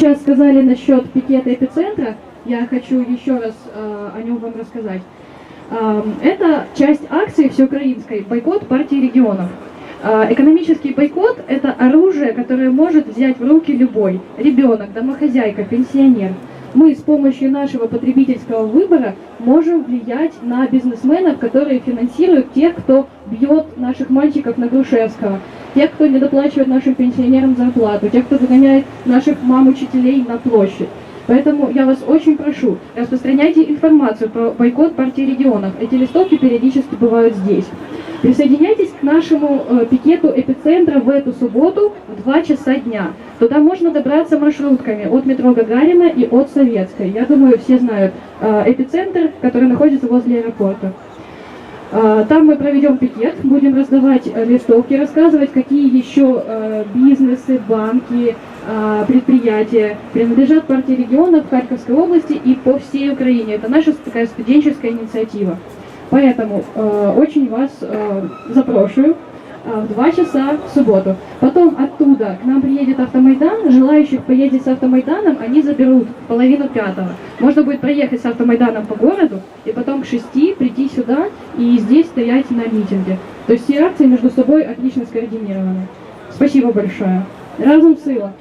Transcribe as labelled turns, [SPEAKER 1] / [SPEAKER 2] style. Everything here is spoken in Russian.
[SPEAKER 1] сейчас сказали насчет пикета эпицентра, я хочу еще раз э, о нем вам рассказать. Э, это часть акции всеукраинской «Бойкот партии регионов». Э, экономический бойкот – это оружие, которое может взять в руки любой – ребенок, домохозяйка, пенсионер. Мы с помощью нашего потребительского выбора можем влиять на бизнесменов, которые финансируют тех, кто бьет наших мальчиков на Грушевского, тех, кто не доплачивает нашим пенсионерам зарплату, тех, кто выгоняет наших мам-учителей на площадь. Поэтому я вас очень прошу, распространяйте информацию про бойкот партии регионов. Эти листовки периодически бывают здесь. Присоединяйтесь к нашему э, пикету эпицентра в эту субботу в 2 часа дня. Туда можно добраться маршрутками от метро Гагарина и от Советской. Я думаю, все знают э, эпицентр, который находится возле аэропорта. Э, Там мы проведем пикет, будем раздавать э, листовки, рассказывать, какие еще э, бизнесы, банки, э, предприятия принадлежат партии регионов Харьковской области и по всей Украине. Это наша такая студенческая инициатива. Поэтому э, очень вас запрошую э, в 2 часа в субботу. Потом оттуда к нам приедет автомайдан. Желающих поездить с автомайданом они заберут половину пятого. Можно будет проехать с автомайданом по городу и потом к шести прийти сюда и здесь стоять на митинге. То есть все акции между собой отлично скоординированы. Спасибо большое. Разум сила.